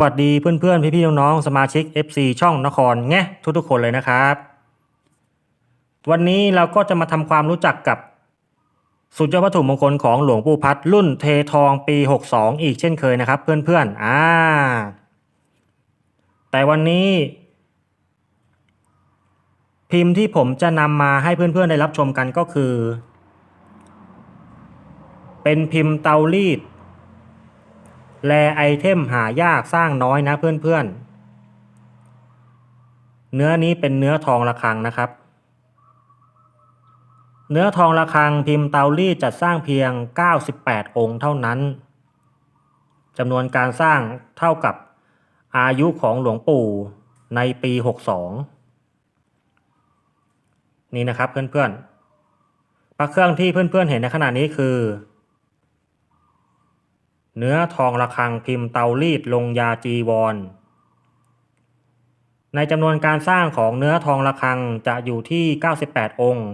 สวัสดีเพื่อนๆ พี่ๆ น้องๆ สมาชิก FC ช่องนครแงะทุกๆ คนเลยนะครับ วันนี้เราก็จะมาทำความรู้จักกับ สุดยอดวัตถุมงคลของหลวงปู่พัดรุ่นเททองปี 62 อีกเช่นเคยนะครับ เพื่อนๆ อ่า แต่วันนี้ พิมพ์ที่ผมจะนำมาให้เพื่อนๆ ได้รับชมกันก็คือ เป็นพิมพ์เตารีด แลไอเทมหายากสร้างน้อยนะเพื่อนๆ เนื้อนี้เป็นเนื้อทองระฆังนะครับ เนื้อทองระฆังพิมพ์เตารีดจัดสร้างเพียง 98 องค์เท่านั้นจำนวนการสร้างเท่ากับอายุของหลวงปู่ในปี 62 นี่นะครับเพื่อนๆพระเครื่องที่เพื่อนๆเห็นในขณะนี้คือ เนื้อทองระฆังพิมพ์เตารีดลงยาจีวร ในจำนวนการสร้างของเนื้อทองระฆังจะอยู่ที่ 98 องค์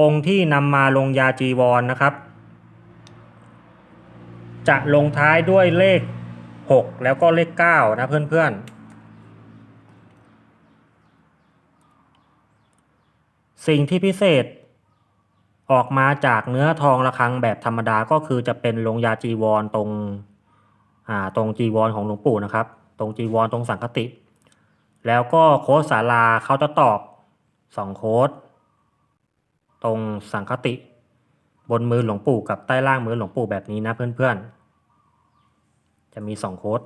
องค์ที่นำมาลงยาจีวรนนะครับ จะลงท้ายด้วยเลข 6 แล้วก็เลข 9 นะเพื่อนๆสิ่งที่พิเศษ ออกมาจากเนื้อทองระฆังแบบธรรมดาก็คือจะเป็นลงยาจีวรตรงอ่าตรงจีวรของหลวงปู่นะครับ ตรงจีวรตรงสังคติ แล้วก็โค้ดศาลาเขาจะตอกสองโค้ดตรงสังคติ บนมือหลวงปู่กับใต้ล่างมือหลวงปู่แบบนี้นะเพื่อนๆ จะมีสองโค้ด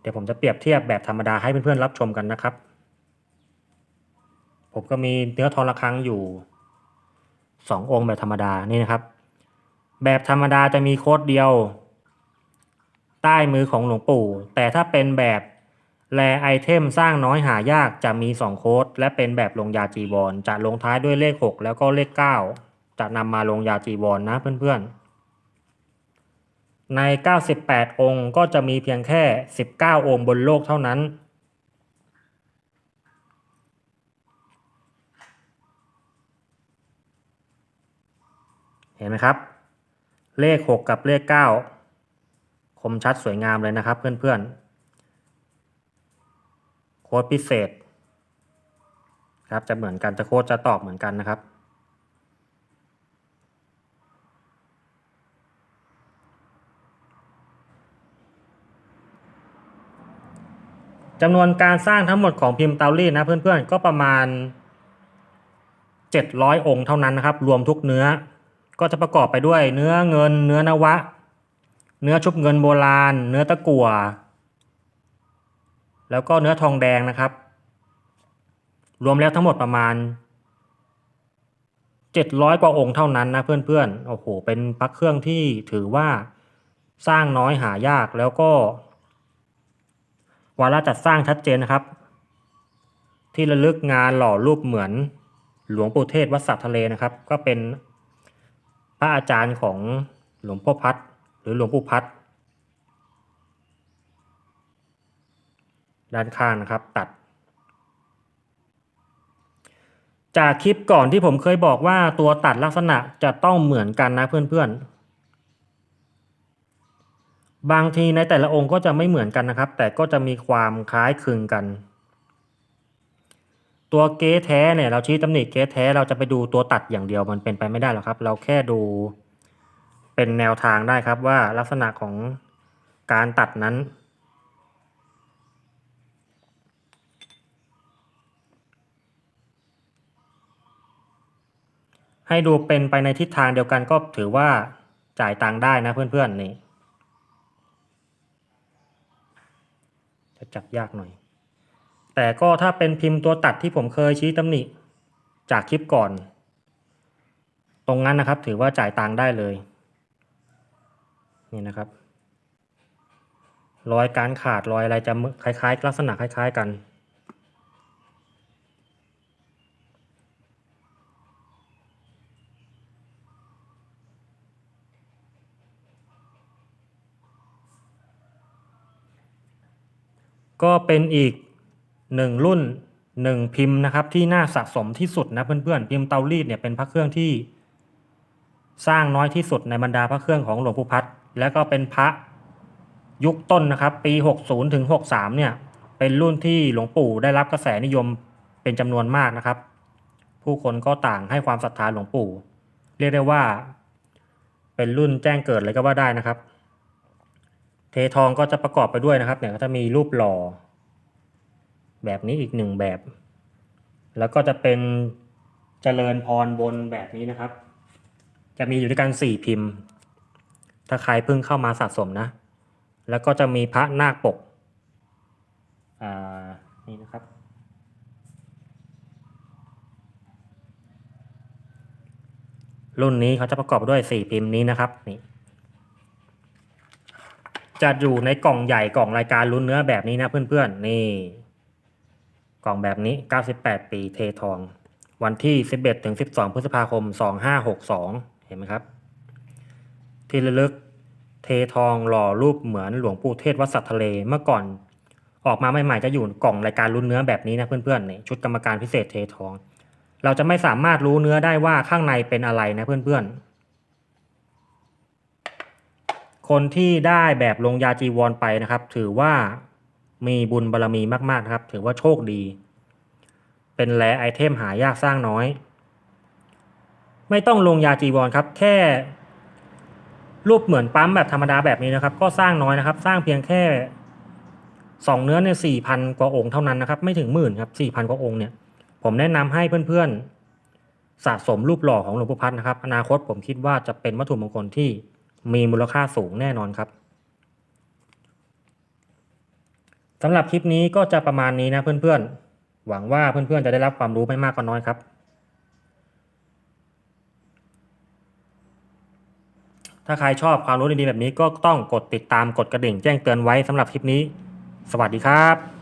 เดี๋ยวผมจะเปรียบเทียบแบบธรรมดาให้เพื่อนๆรับชมกันนะครับ ผมก็มีเนื้อทองระฆังอยู่ สององค์แบบธรรมดานี่นะครับ แบบธรรมดาจะมีโค้ดเดียว ใต้มือของหลวงปู่ แต่ถ้าเป็นแบบแลไอเทมสร้างน้อยหายากจะมี 2 โค้ดและเป็นแบบลงยาจีวรจะลงท้ายด้วยเลข 6 แล้วก็เลข 9 จะนำมาลงยาจีวรนนะเพื่อนๆ ใน 98 องค์ก็จะมีเพียงแค่ 19 องค์บนโลกเท่านั้น เห็นไหมครับ เลข 6 กับเลข 9 คมชัดสวยงามเลยนะครับเพื่อนๆ โค้ดพิเศษ ครับจะเหมือนกันจะโค้ดจะตอบเหมือนกันนะครับ จำนวนการสร้างทั้งหมดของพิมพ์เตารีดนะเพื่อนๆ ก็ประมาณ 700 องค์เท่านั้นนะครับ รวมทุกเนื้อ ก็จะประกอบไปด้วยเนื้อเงิน เนื้อนวะ เนื้อชุบเงินโบราณ เนื้อตะกั่ว แล้วก็เนื้อทองแดงนะครับ รวมแล้วทั้งหมดประมาณ 700 กว่าองค์เท่านั้นนะเพื่อนๆ โอ้โห เป็นพระเครื่องที่ถือว่าสร้างน้อยหายากแล้วก็วาระจัดสร้างชัดเจนนะครับ ที่ระลึกงานหล่อรูปเหมือนหลวงปู่เทศวัดสัตทะเลนะครับ ก็เป็น พระอาจารย์ของหลวงพ่อพัดหรือหลวงปู่พัดด้านข้างนะครับตัด จากคลิปก่อนที่ผมเคยบอกว่าตัวตัดลักษณะจะต้องเหมือนกันนะเพื่อนๆ บางทีในแต่ละองค์ก็จะไม่เหมือนกันนะครับ แต่ก็จะมีความคล้ายคลึงกัน ตัวเก๊แท้เนี่ยเราชี้ตำหนิเก๊แท้เราจะไปดูตัวตัดอย่างเดียวมันเป็นไปไม่ได้หรอกครับ เราแค่ดูเป็นแนวทางได้ครับว่าลักษณะของการตัดนั้น ให้ดูเป็นไปในทิศทางเดียวกันก็ถือว่าจ่ายตังค์ได้นะเพื่อนๆนี่จะจับยากหน่อย แต่ก็ถ้าเป็นพิมพ์ตัวตัดที่ผมเคยชี้ตำหนิ จากคลิปก่อน ตรงนั้นนะครับถือว่าจ่ายตังค์ได้เลย นี่นะครับ รอยการขาดรอยอะไรจะคล้ายๆ ลักษณะคล้าย ๆ กันก็เป็นอีก หนึ่งรุ่นหนึ่งพิมพ์นะครับที่น่าสะสมที่สุดนะเพื่อนๆพิมพ์เตารีดเนี่ยเป็นพระเครื่องที่ สร้างน้อยที่สุดในบรรดาพระเครื่องของหลวงปู่พัดแล้วก็เป็นพระยุคต้นนะครับ ปี 60ถึง63 เนี่ย เป็นรุ่นที่หลวงปู่ได้รับกระแสนิยมเป็นจำนวนมากนะครับ ผู้คนก็ต่างให้ความศรัทธาหลวงปู่ เรียกได้ว่า เป็นรุ่นแจ้งเกิดเลยก็ว่าได้นะครับ เททองก็จะประกอบไปด้วยนะครับ เนี่ยก็จะมีรูปหล่อ แบบนี้อีกหนึ่งแบบ แล้วก็จะเป็นเจริญพรบนแบบนี้นะครับ จะมีอยู่ด้วยกันสี่พิมพ์ ถ้าใครเพิ่งเข้ามาสะสมนะ แล้วก็จะมีพระนาคปกอ่านี่นะครับ รุ่นนี้เขาจะประกอบด้วยสี่พิมพ์นี้นะครับนี่จะอยู่ในกล่องใหญ่กล่องรายการลุ้นเนื้อแบบนี้นะเพื่อนๆ นี่ กล่องแบบนี้ 98 ปีเททอง วันที่ 11ถึง12 พฤษภาคม 2562 เห็นไหมครับ ที่ระลึกเททองหล่อรูปเหมือนหลวงปู่เทศวัดสัตทะเลเมื่อก่อน ออกมาใหม่ๆจะอยู่กล่องรายการลุ้นเนื้อแบบนี้นะเพื่อนๆนี่ชุดกรรมการพิเศษเททอง เราจะไม่สามารถรู้เนื้อได้ว่าข้างในเป็นอะไรนะเพื่อนๆ คนที่ได้แบบลงยาจีวรไปนะครับ ถือว่า มีบุญบารรมีมากๆนะครับ ถือว่าโชคดี เป็นแลไอเทมหายากสร้างน้อย ไม่ต้องลงยาจีวรครับ แค่รูปเหมือนปั๊มแบบธรรมดาแบบนี้นะครับ ก็สร้างน้อยนะครับ สร้างเพียงแค่สองเนื้อเนี่ยสี่พันกว่าองค์เท่านั้นนะครับ ไม่ถึงหมื่นครับสี่พันกว่าองค์เนี่ย ผมแนะนำให้เพื่อนๆ สะสมรูปหล่อของหลวงปู่พัดนะครับ อนาคตผมคิดว่าจะเป็นวัตถุมงคลที่มีมูลค่าสูงแน่นอนครับ สำหรับคลิปนี้ก็จะประมาณนี้นะเพื่อนๆ หวังว่าเพื่อนๆจะได้รับความรู้ไม่มากก็น้อยครับ ถ้าใครชอบความรู้ดีๆแบบนี้ก็ต้องกดติดตามกดกระดิ่งแจ้งเตือนไว้สำหรับคลิปนี้ สวัสดีครับ